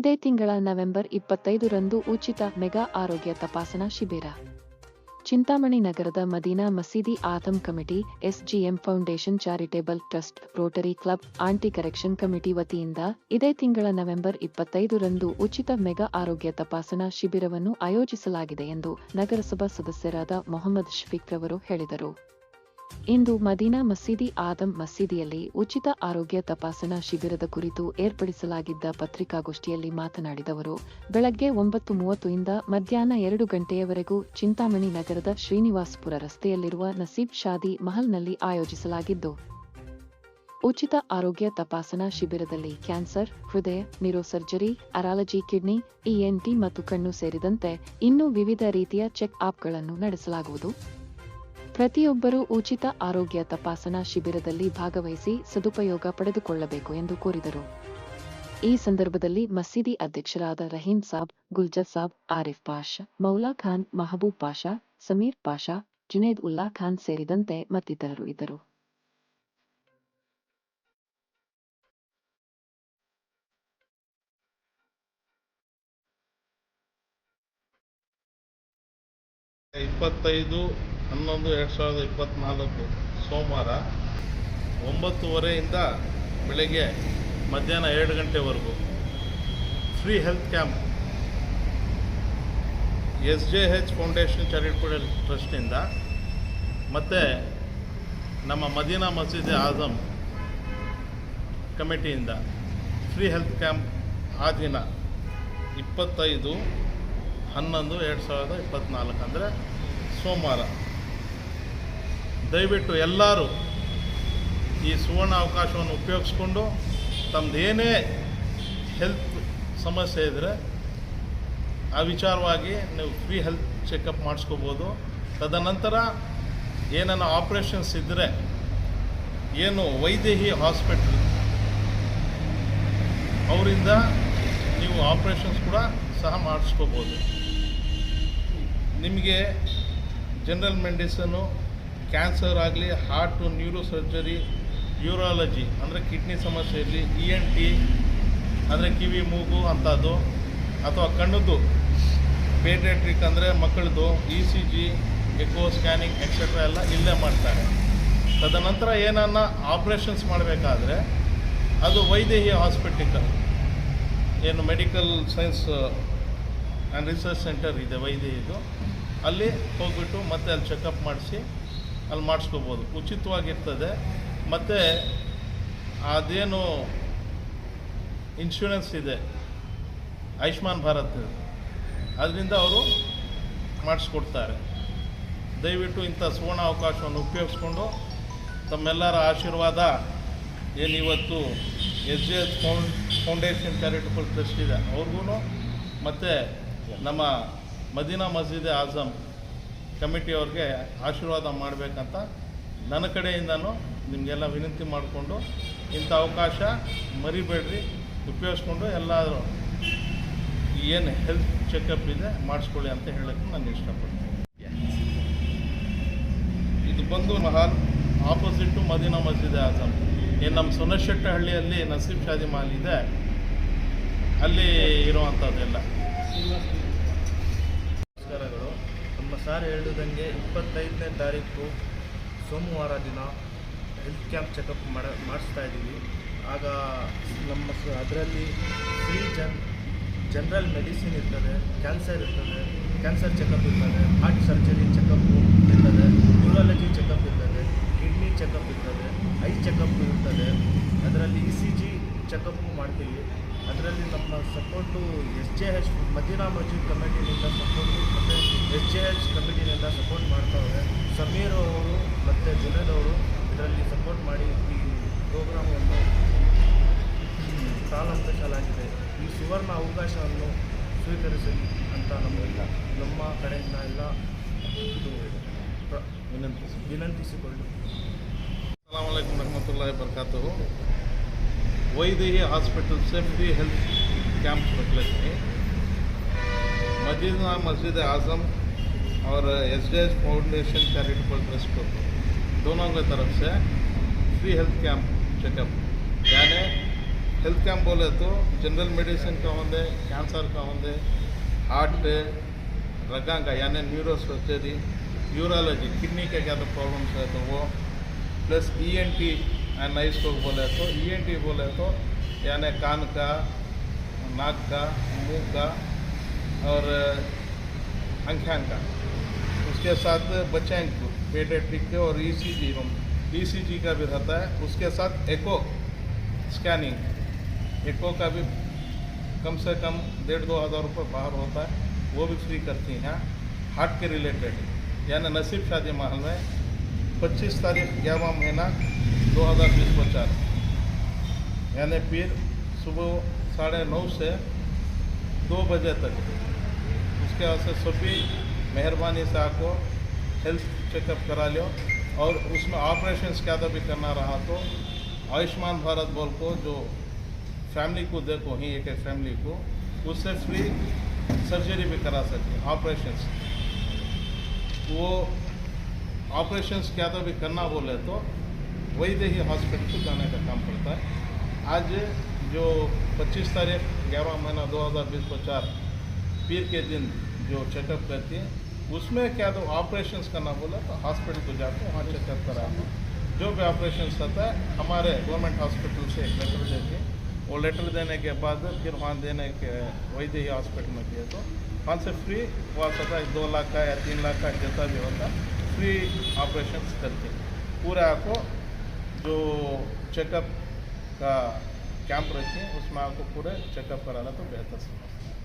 ಇದೇ ತಿಂಗಳ ನವೆಂಬರ್ ಇಪ್ಪತ್ತೈದರಂದು ಉಚಿತ ಮೆಗಾ ಆರೋಗ್ಯ ತಪಾಸಣಾ ಶಿಬಿರ. ಚಿಂತಾಮಣಿ ನಗರದ ಮದೀನಾ ಮಸೀದಿ ಆತಮ್ committee, SGM foundation charitable trust, rotary club, anti correction committee ವತಿಯಿಂದ ಇದೇ ತಿಂಗಳ ನವೆಂಬರ್ ಇಪ್ಪತ್ತೈದರಂದು ಉಚಿತ ಮೆಗಾ ಆರೋಗ್ಯ ತಪಾಸಣಾ ಶಿಬಿರವನ್ನು ಆಯೋಜಿಸಲಾಗಿದೆ ಎಂದು ನಗರಸಭಾ ಸದಸ್ಯರಾದ ಮೊಹಮ್ಮದ್ ಶಫೀಕ್ ಅವರು ಹೇಳಿದರು. ಇಂದು ಮದೀನಾ ಮಸೀದಿ ಆದಂ ಮಸೀದಿಯಲ್ಲಿ ಉಚಿತ ಆರೋಗ್ಯ ತಪಾಸಣಾ ಶಿಬಿರದ ಕುರಿತು ಏರ್ಪಡಿಸಲಾಗಿದ್ದ ಪತ್ರಿಕಾಗೋಷ್ಠಿಯಲ್ಲಿ ಮಾತನಾಡಿದವರು ಬೆಳಗ್ಗೆ ಒಂಬತ್ತು ಮೂವತ್ತರಿಂದ ಮಧ್ಯಾಹ್ನ ಎರಡು ಗಂಟೆಯವರೆಗೂ ಚಿಂತಾಮಣಿ ನಗರದ ಶ್ರೀನಿವಾಸಪುರ ರಸ್ತೆಯಲ್ಲಿರುವ ನಸೀಬ್ ಶಾದಿ ಮಹಲ್ನಲ್ಲಿ ಆಯೋಜಿಸಲಾಗಿದ್ದು, ಉಚಿತ ಆರೋಗ್ಯ ತಪಾಸಣಾ ಶಿಬಿರದಲ್ಲಿ ಕ್ಯಾನ್ಸರ್, ಹೃದಯ ನ್ಯೂರೋಸರ್ಜರಿ, ಅರಾಲಜಿ, ಕಿಡ್ನಿ ಇಎನ್ಟಿ ಮತ್ತು ಕಣ್ಣು ಸೇರಿದಂತೆ ಇನ್ನೂ ವಿವಿಧ ರೀತಿಯ ಚೆಕ್ ಅಪ್ಗಳನ್ನು ನಡೆಸಲಾಗುವುದು. ಪ್ರತಿಯೊಬ್ಬರೂ ಉಚಿತ ಆರೋಗ್ಯ ತಪಾಸಣಾ ಶಿಬಿರದಲ್ಲಿ ಭಾಗವಹಿಸಿ ಸದುಪಯೋಗ ಪಡೆದುಕೊಳ್ಳಬೇಕು ಎಂದು ಕೋರಿದರು. ಈ ಸಂದರ್ಭದಲ್ಲಿ ಮಸೀದಿ ಅಧ್ಯಕ್ಷರಾದ ರಹೀಂ ಸಾಬ್, ಗುಲ್ಜರ್ ಸಾಬ್, ಆರಿಫ್ ಪಾಷಾ, ಮೌಲಾ ಖಾನ್, ಮಹಬೂಬ್ ಪಾಷಾ, ಸಮೀರ್ ಪಾಷಾ, ಜುನೇದ್ ಉಲ್ಲಾ ಖಾನ್ ಸೇರಿದಂತೆ ಮತ್ತಿತರರು ಇದ್ದರು. ಇಪ್ಪತ್ತೈದು ಹನ್ನೊಂದು, ಎರಡು ಸಾವಿರದ ಇಪ್ಪತ್ತ್ನಾಲ್ಕು ಸೋಮವಾರ ಒಂಬತ್ತುವರೆಯಿಂದ ಬೆಳಗ್ಗೆ ಮಧ್ಯಾಹ್ನ ಎರಡು ಗಂಟೆವರೆಗೂ free health camp. S J H foundation charitable ಟ್ರಸ್ಟಿಂದ ಮತ್ತು ನಮ್ಮ ಮದೀನಾ ಮಸೀದಿ ಆಜಮ್ ಕಮಿಟಿಯಿಂದ ಫ್ರೀ ಹೆಲ್ತ್ ಕ್ಯಾಂಪ್ ಆ ದಿನ ಇಪ್ಪತ್ತೈದು, ಹನ್ನೊಂದು, ಎರಡು ಸಾವಿರದ ಇಪ್ಪತ್ತ್ನಾಲ್ಕು ಅಂದರೆ ಸೋಮವಾರ. ದಯವಿಟ್ಟು ಎಲ್ಲರೂ ಈ ಸುವರ್ಣ ಅವಕಾಶವನ್ನು ಉಪಯೋಗಿಸ್ಕೊಂಡು ತಮ್ಮದೇನೇ ಹೆಲ್ತ್ ಸಮಸ್ಯೆ ಇದ್ದರೆ ಆ ವಿಚಾರವಾಗಿ ನೀವು ಫ್ರೀ ಹೆಲ್ತ್ ಚೆಕಪ್ ಮಾಡಿಸ್ಕೋಬೋದು. ತದನಂತರ ಏನನ್ನ ಆಪ್ರೇಷನ್ಸ್ ಇದ್ದರೆ ಏನು ವೈದೇಹಿ ಹಾಸ್ಪಿಟ್ಲ್ ಅವರಿಂದ ನೀವು ಆಪ್ರೇಷನ್ಸ್ ಕೂಡ ಸಹ ಮಾಡಿಸ್ಕೋಬೋದು. ನಿಮಗೆ ಜನರಲ್ ಮೆಡಿಸನ್ನು ಕ್ಯಾನ್ಸರ್ ಆಗಲಿ ಹಾರ್ಟು ನ್ಯೂರೋ ಸರ್ಜರಿ ಯೂರಾಲಜಿ ಅಂದರೆ ಕಿಡ್ನಿ ಸಮಸ್ಯೆ ಇರಲಿ ಇ ಎನ್ ಟಿ ಅಂದರೆ ಕಿವಿ, ಮೂಗು ಅಂಥದ್ದು, ಅಥವಾ ಕಣ್ಣದ್ದು ಪೇಡಿಯಾಟ್ರಿಕ್ ಅಂದರೆ ಮಕ್ಕಳದ್ದು E C G echo scanning etcetera ಎಲ್ಲ ಇಲ್ಲೇ ಮಾಡ್ತಾರೆ. ತದನಂತರ ಏನನ್ನ ಆಪ್ರೇಷನ್ಸ್ ಮಾಡಬೇಕಾದ್ರೆ, ಅದು ವೈದೇಹಿ ಹಾಸ್ಪಿಟಲ್ ಏನು medical science and research centre ಇದೆ ವೈದೇಹಿದು. ಅಲ್ಲಿ ಹೋಗ್ಬಿಟ್ಟು ಮತ್ತೆ ಅಲ್ಲಿ ಚೆಕಪ್ ಮಾಡಿಸಿ ಅಲ್ಲಿ ಮಾಡಿಸ್ಕೋಬೋದು. ಉಚಿತವಾಗಿರ್ತದೆ. ಮತ್ತು ಅದೇನು ಇನ್ಶೂರೆನ್ಸ್ ಇದೆ. ಆಯುಷ್ಮಾನ್ ಭಾರತ್. ಅದರಿಂದ ಅವರು ಮಾಡಿಸ್ಕೊಡ್ತಾರೆ. ದಯವಿಟ್ಟು ಇಂಥ ಸುವರ್ಣ ಅವಕಾಶವನ್ನು ಉಪಯೋಗಿಸ್ಕೊಂಡು ತಮ್ಮೆಲ್ಲರ ಆಶೀರ್ವಾದ ಏನು ಇವತ್ತು S J S found, foundation charitable trust ಇದೆ ಅವ್ರಿಗೂ ಮತ್ತು ನಮ್ಮ ಮದೀನಾ ಮಸ್ಜಿದ್ ಆಜಮ್ ಕಮಿಟಿಯವ್ರಿಗೆ ಆಶೀರ್ವಾದ ಮಾಡಬೇಕಂತ ನನ್ನ ಕಡೆಯಿಂದನೂ ನಿಮಗೆಲ್ಲ ವಿನಂತಿ ಮಾಡಿಕೊಂಡು ಇಂಥ ಅವಕಾಶ ಮರಿಬೇಡ್ರಿ, ಉಪಯೋಗಿಸ್ಕೊಂಡು ಎಲ್ಲರೂ ಏನು ಹೆಲ್ತ್ ಚೆಕಪ್ ಇದೆ ಮಾಡಿಸ್ಕೊಳ್ಳಿ ಅಂತ ಹೇಳೋಕ್ಕೆ ನಾನು ಇಷ್ಟಪಡ್ತೀನಿ. ಇದು ಬಂದು ಮಹಾಲ್ ಆಪೋಸಿಟ್ಟು ಮದೀನಾ ಮಸೀದಿ ಆಜಮ್. ಏನು ನಮ್ಮ ಸೊನಶೆಟ್ಟಹಳ್ಳಿಯಲ್ಲಿ ನಸೀಬ್ ಶಾದಿ ಮಾಲ್ ಇದೆ, ಅಲ್ಲಿ ಇರುವಂಥದ್ದೆಲ್ಲ. ಸಾರ್ ಹೇಳಿದಂಗೆ ಇಪ್ಪತ್ತೈದನೇ ತಾರೀಕು ಸೋಮವಾರ ದಿನ ಹೆಲ್ತ್ ಕ್ಯಾಂಪ್ ಚೆಕಪ್ ಮಾಡ, ಮಾಡಿಸ್ತಾ ಇದ್ದೀವಿ. ಆಗ ನಮ್ಮ ಅದರಲ್ಲಿ ಫ್ರೀ ಜನ್ ಜನರಲ್ ಮೆಡಿಸಿನ್ ಇರ್ತದೆ ಕ್ಯಾನ್ಸರ್ ಇರ್ತದೆ ಕ್ಯಾನ್ಸರ್ ಚೆಕಪ್ ಇರ್ತದೆ ಹಾರ್ಟ್ ಸರ್ಜರಿ ಚೆಕಪ್ ಇರ್ತದೆ ನ್ಯೂರಾಲಜಿ ಚೆಕಪ್ ಇರ್ತದೆ ಕಿಡ್ನಿ ಚೆಕಪ್ ಇರ್ತದೆ ಐ ಚೆಕಪ್ ಇರ್ತದೆ. ಅದರಲ್ಲಿ ಇ ಸಿ ಜಿ ಚೆಕಪ್ಪು ಮಾಡ್ತೀವಿ. ಅದರಲ್ಲಿ ನಮ್ಮ support S J H Madina ಮಜೀದ್ ಕಮಿಟಿನಿಂದ ಸಪೋರ್ಟು ಮತ್ತು ಎಚ್ ಎ ಎಚ್ ಕಮಿಟಿನೆಲ್ಲ ಸಪೋರ್ಟ್ ಮಾಡ್ತಾವ್ರೆ. ಸಮೀರ್ ಅವರು ಮತ್ತು ಜುನೇಲ್ ಅವರು ಇದರಲ್ಲಿ ಸಪೋರ್ಟ್ ಮಾಡಿ ಈ ಪ್ರೋಗ್ರಾಮನ್ನು ಪ್ರಾರಂಭಿಸಲಾಗಿದೆ ಈ ಸುವರ್ಣ ಅವಕಾಶವನ್ನು ಸ್ವೀಕರಿಸಲಿ ಅಂತ ನಮ್ಮೆಲ್ಲ ನಮ್ಮ ಕಡೆಯಿಂದ ಎಲ್ಲ ಇದು ವಿನಂತಿಸಿ. ವಿನಂತಿಸಿಕೊಳ್ಳಿ. ಅಲಾಮಲೈಕುಮ್ ರಹಮತುಲ್ಲಾಹಿ ಬರ್ಕಾತು Vaidehi hospital safety health camp ಬಗ್ಗೆ थे मदीना मस्जिद आज़म और S D S foundation charitable trust दोनों की तरफ़ से फ्री हेल्थ कैंप चेकअप। यानी हेल्थ कैंप बोले तो जनरल मेडिसिन का होंगे कैंसर का होंगे हार्ट रगा का, यानी न्यूरो सर्जरी यूरोलॉजी, किडनी का क्या तो प्रॉब्लम्स है तो वो, plus E N T and nice को बोले तो ई एन टी बोले तो यानी कान का, नाक का, मुँह का और अंख्यान का। उसके साथ बच्चे पेडियाट्रिक के और ईसीजी ईसीजी का भी रहता है। उसके साथ एको स्कैनिंग एको का भी कम से कम डेढ़ दो हज़ार रुपये बाहर होता है। वो भी फ्री करती हैं। हार्ट के रिलेटेड यानी नसीब शादी महल में 25 तारीख ग्यारहवा महीना 2020 को चार। यानी फिर सुबह साढ़े नौ से दो बजे तक। उसके वास्ते सभी मेहरबानी से आपको हेल्थ चेकअप करा लो और उसमें ऑपरेशन क्या तो भी करना रहा तो आयुष्मान भारत बोल को जो फैमिली को देखो, ही एक फैमिली को, उससे फ्री सर्जरी भी करा सकते ऑपरेशन वो ऑपरेशन क्या तो भी करना बोले तो वही ही हॉस्पिटल को जाने का काम पड़ता है। आज जो 25 तारीख, ग्यारह महीना 2020 को चार, पीर के दिन जो चेकअप करती है, उसमें क्या तो ऑपरेशन करना बोला तो हॉस्पिटल को जाकर वहाँ चेकअप कराना। जो भी ऑपरेशन होता है, हमारे गवर्नमेंट हॉस्पिटल से एक लेटर देते हैं। वो लेटर देने के बाद फिर वहाँ देने के, वैद्य ही हॉस्पिटल में दिए तो वहाँ से फ्री हुआ सकता है दो लाख का या तीन लाख का जैसा भी होता फ्री ऑपरेशन करते हैं। पूरा आपको जो चेकअप का कैंप रखते हैं, उसमें आपको पूरे चेकअप कराना तो बेहतर समझता